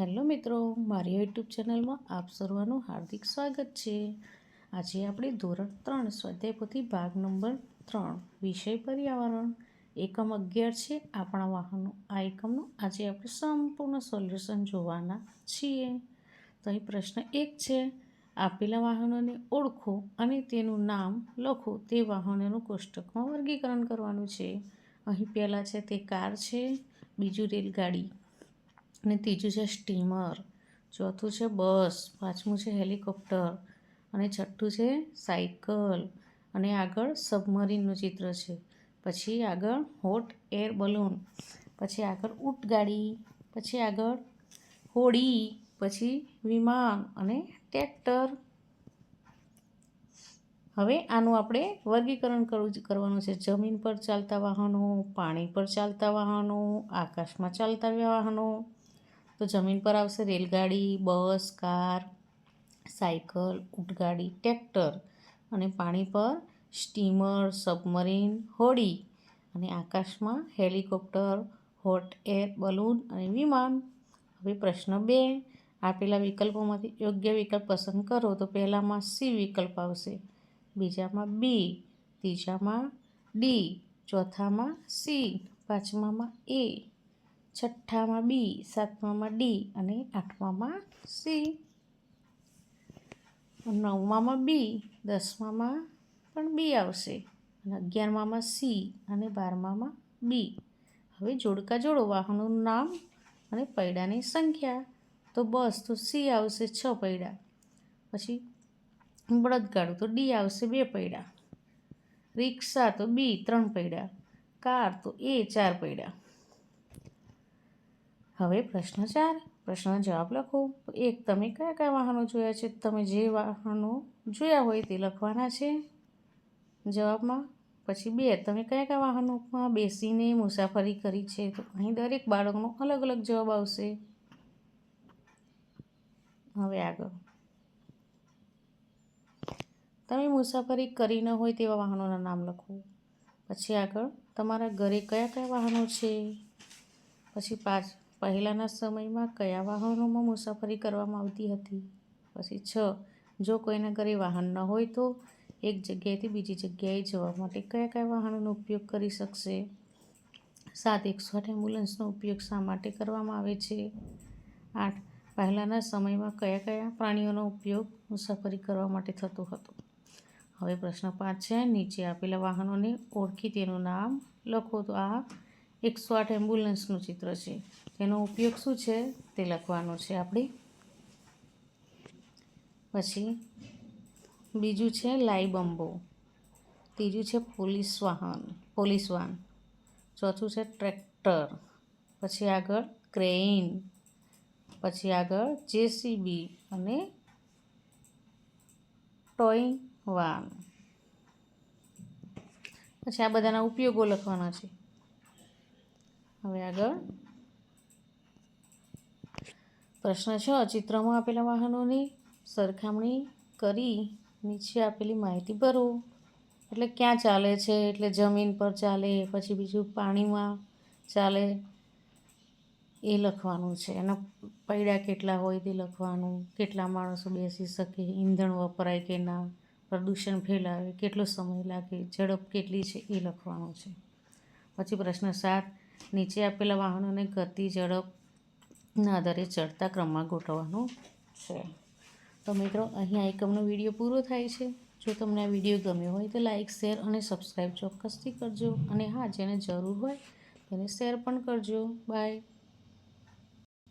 Hello મિત્રો, મારી YouTube ચેનલમાં આપ સર્વનું હાર્દિક સ્વાગત છે. આજે આપણે ધોરણ ત્રણ, સ્વાધ્યાય પોથી ભાગ નંબર ત્રણ, વિષય પર્યાવરણ. એકમ અગિયાર છે, આપણા વાહનો. આ એકમનું આજે આપણે સંપૂર્ણ સોલ્યુશન જોવાના છીએ. તો અહીં પ્રશ્ન એક છે, આપેલા વાહનોને ઓળખો અને તેનું નામ લખો. તે વાહનોનું કોષ્ટકમાં વર્ગીકરણ કરવાનું છે. અહીં પહેલાં છે તે કાર છે, બીજું રેલગાડી. અને ત્રીજું છે સ્ટીમર, ચોથું છે બસ, પાંચમું છે હેલિકોપ્ટર અને છઠ્ઠું છે સાયકલ અને આગળ સબમરીનનું ચિત્ર છે. પછી આગળ હોટ એર બલૂન, પછી આગળ ઊંટગાડી પછી આગળ હોડી, પછી વિમાન અને ટ્રેક્ટર. હવે આનું આપણે વર્ગીકરણ કરવું કરવાનું છે. જમીન પર ચાલતા વાહનો, પાણી પર ચાલતા વાહનો, આકાશમાં ચાલતા વાહનો તો જમીન પર આવશે રેલગાડી, બસ, કાર, સાયકલ ઊંટગાડી ટ્રેક્ટર અને પાણી પર સ્ટીમર, સબમરીન, હોડી અને આકાશમાં હેલિકોપ્ટર, હોટ એર બલૂન અને વિમાન. હવે પ્રશ્ન બે આપેલા વિકલ્પોમાંથી યોગ્ય વિકલ્પ પસંદ કરો તો પહેલામાં સી વિકલ્પ આવશે. બીજામાં બી, ત્રીજામાં ડી, ચોથામાં સી, પાંચમામાં એ. છઠ્ઠામાં બી, સાતમામાં ડી અને આઠમામાં સી. નવમામાં બી, દસમામાં પણ બી આવશે અને અગિયારમામાં સી અને બારમામાં બી. હવે જોડકા જોડો, વાહનનું નામ અને પૈડાની સંખ્યા. તો બસ, તો સી આવશે છ પૈડા. પછી બળદગાડું, તો ડી આવશે બે પૈડા. રિક્ષા, તો બી ત્રણ પૈડા. કાર, તો એ ચાર પૈડા. હવે પ્રશ્ન ચાર. પ્રશ્નનો જવાબ લખો. એક, તમે કયા કયા વાહનો જોયા છે? તમે જે વાહનો જોયા હોય તે લખવાના છે. જવાબમાં. પછી બે, તમે કયા કયા વાહનોમાં બેસીને મુસાફરી કરી છે? તો અહીં દરેક બાળકનો અલગ અલગ જવાબ આવશે. હવે આગળ. તમે મુસાફરી કરી ન હોય તેવા વાહનોના નામ લખો. પછી આગળ. તમારા ઘરે કયા કયા વાહનો છે? પછી પાંચ પહેલાંના સમયમાં કયા વાહનોમાં મુસાફરી કરવામાં આવતી હતી? પછી છ, જો કોઈના ઘરે વાહન ન હોય તો એક જગ્યાએથી બીજી જગ્યાએ જવા માટે કયા કયા વાહનોનો ઉપયોગ કરી શકશે? સાત એકસો આઠ એમ્બ્યુલન્સનો ઉપયોગ શા માટે કરવામાં આવે છે? આઠ, પહેલાંના સમયમાં કયા કયા પ્રાણીઓનો ઉપયોગ મુસાફરી કરવા માટે થતો હતો? હવે પ્રશ્ન પાંચ છે. નીચે આપેલા વાહનોને ઓળખી તેનું નામ લખો તો આ એકસો આઠ એમ્બ્યુલન્સનું ચિત્ર છે. તેનો ઉપયોગ શું છે તે લખવાનો છે આપણે. પછી બીજું છે લાઈ ત્રીજું છે પોલીસ વાહન, પોલીસ વાન. ચોથું છે ટ્રેક્ટર. પછી આગળ ક્રેઇન. પછી આગળ જેસીબી અને ટોઈંગ વાન. પછી આ બધાના ઉપયોગો લખવાના છે. હવે આગળ. પ્રશ્ન છ ચિત્રમાં આપેલા વાહનોની સરખામણી કરી નીચે આપેલી માહિતી ભરો. એટલે ક્યાં ચાલે છે? એટલે જમીન પર ચાલે, પછી બીજું પાણીમાં ચાલે. એ લખવાનું છે. એના પૈડા કેટલા હોય તે લખવાનું. કેટલા માણસો બેસી શકે, ઈંધણ વપરાય કે ના, પ્રદૂષણ ફેલાવે, કેટલો સમય લાગે, ઝડપ કેટલી છે એ લખવાનું છે. પછી પ્રશ્ન સાત નીચે આપેલા વાહનોને ગતિ, ઝડપના આધારે ચડતા ક્રમમાં ગોઠવવાનું છે. તો મિત્રો, અહીં આ એકમનો વીડિયો પૂરો થાય છે. જો તમને આ વીડિયો ગમ્યો હોય તો લાઇક શેર અને સબસ્ક્રાઈબ ચોક્કસથી કરજો. અને હા, જેને જરૂર હોય તેને શેર પણ કરજો. બાય.